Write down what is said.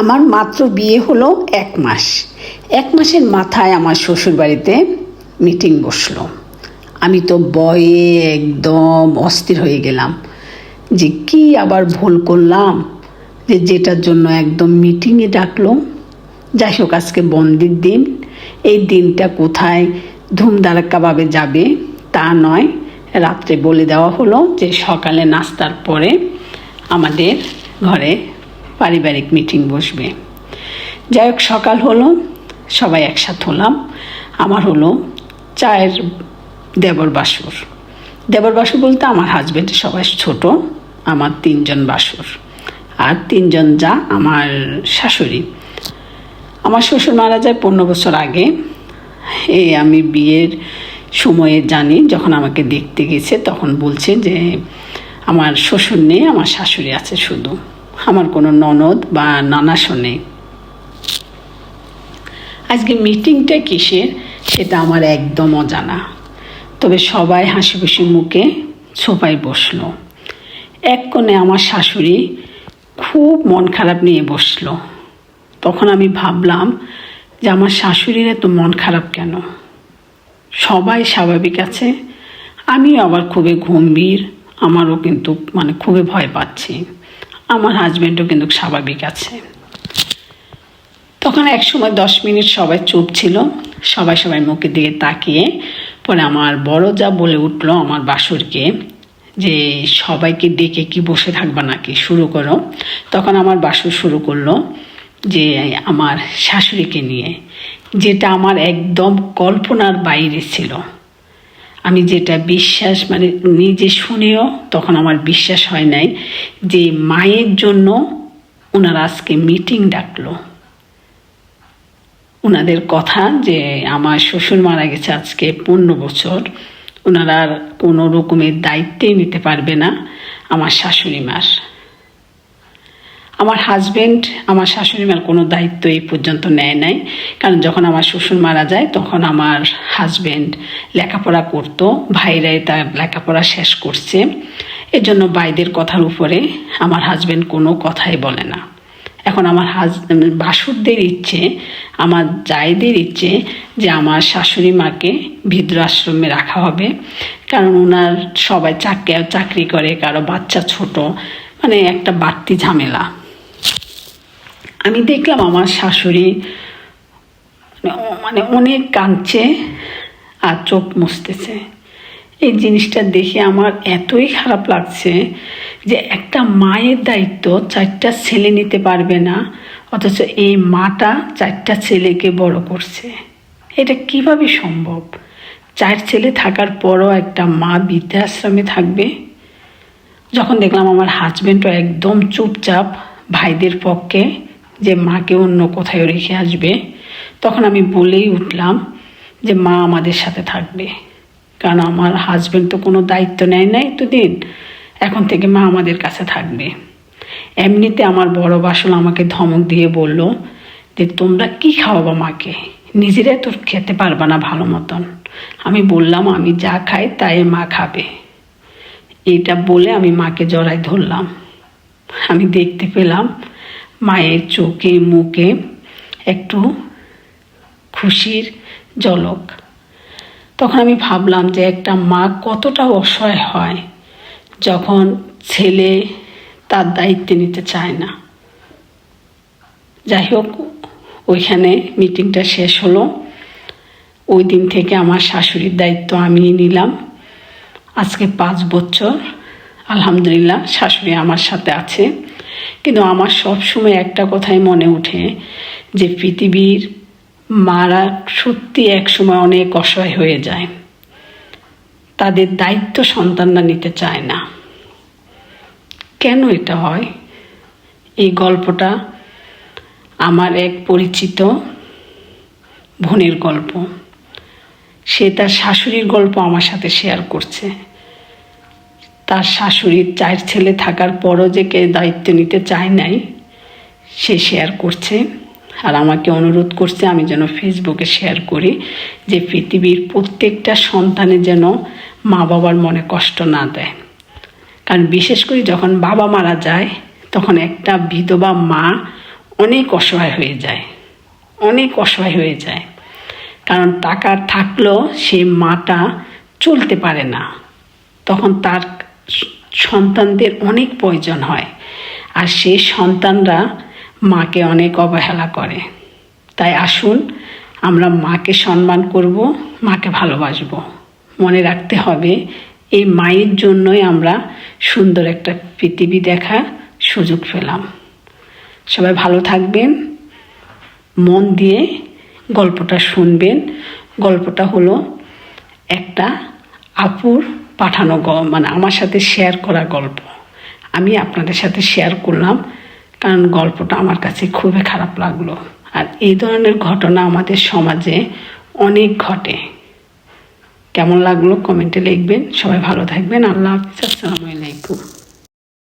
আমার মাত্র বিয়ে হলো এক মাস। এক মাসের মাথায় আমার শ্বশুরবাড়িতে মিটিং বসল। আমি তো বয়ে একদম অস্থির হয়ে গেলাম যে কি আবার ভুল করলাম, যে যেটার জন্য একদম মিটিংয়ে ডাকলো। যাই হোক, আজকে বন্দির দিন। এই দিনটা কোথায় ধুমধারাক্কাভাবে যাবে তা নয়। রাত্রে বলে দেওয়া হলো যে সকালে নাস্তার পরে আমাদের ঘরে পারিবারিক মিটিং বসবে। যাই হোক, সকাল হলো, সবাই একসাথে হলাম। আমার হলো চায়ের দেবর বাসুর। দেবর বাসুর বলতে আমার হাজব্যান্ড সবাই ছোট, আমার তিনজন বাসুর। আর তিনজন যা আমার শাশুড়ি। আমার শ্বশুর মারা যায় পনেরো বছর আগে। এই আমি বিয়ের সময়ে জানি, যখন আমাকে দেখতে গেছে, তখন বলছে যে, আমার শ্বশুর নেই, আমার শাশুড়ি আছে শুধু। আমার কোনো ননদ বা নানা শোনে। আজকে মিটিংটা কিসের সেটা আমার একদম অজানা। তবে সবাই হাসি খুশি মুখে সোফায় বসল। এক কোণে আমার শাশুড়ি খুব মন খারাপ নিয়ে বসল। তখন আমি ভাবলাম যে আমার শাশুড়ির এত মন খারাপ কেন? সবাই স্বাভাবিক আছে, আমিও আবার খুবই গম্ভীর, আমারও কিন্তু মানে খুবই ভয় পাচ্ছি। আমার হাজব্যান্ডও কিন্তু স্বাভাবিক আছে। তখন এক সময় দশ মিনিট সবাই চুপ ছিল, সবাই সবাই মুখের দিকে তাকিয়ে, পরে আমার বড় যা বলে উঠল আমার বাসুরকে যে, সবাইকে ডেকে কি বসে থাকবা নাকি শুরু করো। তখন আমার বাসুর শুরু করল যে, আমার শাশুড়িকে নিয়ে, যেটা আমার একদম কল্পনার বাইরে ছিল। আমি যেটা বিশ্বাস মানে নিজে শুনেও তখন আমার বিশ্বাস হয় নাই যে মায়ের জন্য ওনারা আজকে মিটিং ডাকলো। ওনাদের কথা যে আমার শ্বশুর মারা গেছে আজকে পনেরো বছর ওনারা আর কোনো রকমের দায়িত্বেই নিতে পারবে না আমার শাশুড়ি মার। আমার হাজব্যান্ড আমার শাশুড়ি মার কোনো দায়িত্ব এই পর্যন্ত নেয় নাই। কারণ যখন আমার শ্বশুর মারা যায়, তখন আমার হাজব্যান্ড লেখাপড়া করতো, ভাইরাই তার লেখাপড়া শেষ করছে। এজন্য বাইদের কথার উপরে আমার হাজব্যান্ড কোনো কথাই বলে না। এখন আমার হাজ বাসুরদের ইচ্ছে, আমার জায়দের ইচ্ছে যে আমার শাশুড়ি মাকে বৃদ্ধাশ্রমে রাখা হবে। কারণ ওনার সবাই চাকরি চাকরি করে, কারও বাচ্চা ছোট। মানে একটা বাড়তি ঝামেলা। আমি দেখলাম আমার শাশুড়ি মানে অনেক কাঁদছে আর চোখ মুছতেছে। এই জিনিসটা দেখে আমার এতই খারাপ লাগছে যে একটা মায়ের দায়িত্ব চারটা ছেলে নিতে পারবে না, অথচ এই মাটা চারটা ছেলেকে বড় করছে। এটা কীভাবে সম্ভব? চার ছেলে থাকার পরও একটা মা বৃদ্ধাশ্রমে থাকবে? যখন দেখলাম আমার হাজব্যান্ডও একদম চুপচাপ ভাইদের পক্ষে যে মাকে অন্য কোথায় রেখে আসবে, তখন আমি বলেই উঠলাম যে মা আমাদের সাথে থাকবে। কারণ আমার হাজব্যান্ড তো কোনো দায়িত্ব নেয় নাই এতদিন। এখন থেকে মা আমাদের কাছে থাকবে। এমনিতে আমার বড় বাসন আমাকে ধমক দিয়ে বলল যে, তোমরা কি খাওয়াবা মাকে? নিজেরাই তো খেতে পারবা না ভালো মতন। আমি বললাম, আমি যা খাই তাই মা খাবে। এটা বলে আমি মাকে জড়াই ধরলাম। আমি দেখতে পেলাম মায়ের চোখে মুখে একটু খুশির জলক তখন আমি ভাবলাম যে একটা মা কতটা অসহায় হয় যখন ছেলে তার দায়িত্ব নিতে চায় না। যাই হোক, ওইখানে মিটিংটা শেষ হলো। ওই দিন থেকে আমার শাশুড়ির দায়িত্ব আমি নিলাম। আজকে পাঁচ বছর, আলহামদুলিল্লাহ, শাশুড়ি আমার সাথে আছে। কিন্তু আমার সব সময় একটা কথাই মনে ওঠে যে পৃথিবীর মারা সত্যি একসময় অনেক অসহায় হয়ে যায়। তাদের দায়িত্ব সন্তানরা নিতে চায় না। কেন এটা হয়? এই গল্পটা আমার এক পরিচিত বোনের গল্প। সে তার শাশুড়ির গল্প আমার সাথে শেয়ার করছে। তার শাশুড়ির চার ছেলে থাকার পরও যে কে দায়িত্ব নিতে চায় নাই, সে শেয়ার করছে। আর আমাকে অনুরোধ করছে আমি যেন ফেসবুকে শেয়ার করি যে পৃথিবীর প্রত্যেকটা সন্তানের যেন মা বাবার মনে কষ্ট না দেয়। কারণ বিশেষ করে যখন বাবা মারা যায়, তখন একটা বিধবা মা অনেক অসহায় হয়ে যায়। অনেক অসহায় হয়ে যায়। কারণ টাকা থাকলেও সে মাটা চলতে পারে না। তখন তার সন্তানদের অনেক প্রয়োজন হয়। আর সে সন্তানরা মাকে অনেক অবহেলা করে। তাই আসুন, আমরা মাকে সম্মান করব, মাকে ভালোবাসবো। মনে রাখতে হবে, এই মায়ের জন্যই আমরা সুন্দর একটা পৃথিবী দেখার সুযোগ পেলাম। সবাই ভালো থাকবেন, মন দিয়ে গল্পটা শুনবেন। গল্পটা হলো একটা আপুর পাঠানো গ মানে আমার সাথে শেয়ার করা গল্প। আমি আপনাদের সাথে শেয়ার করলাম, কারণ গল্পটা আমার কাছে খুবই খারাপ লাগল। আর এই ধরনের ঘটনা আমাদের সমাজে অনেক ঘটে। কেমন লাগল? কমেন্টে লিখবেন। সবাই ভালো থাকবেন। আল্লাহ হাফিজ। আসসালামু আলাইকুম।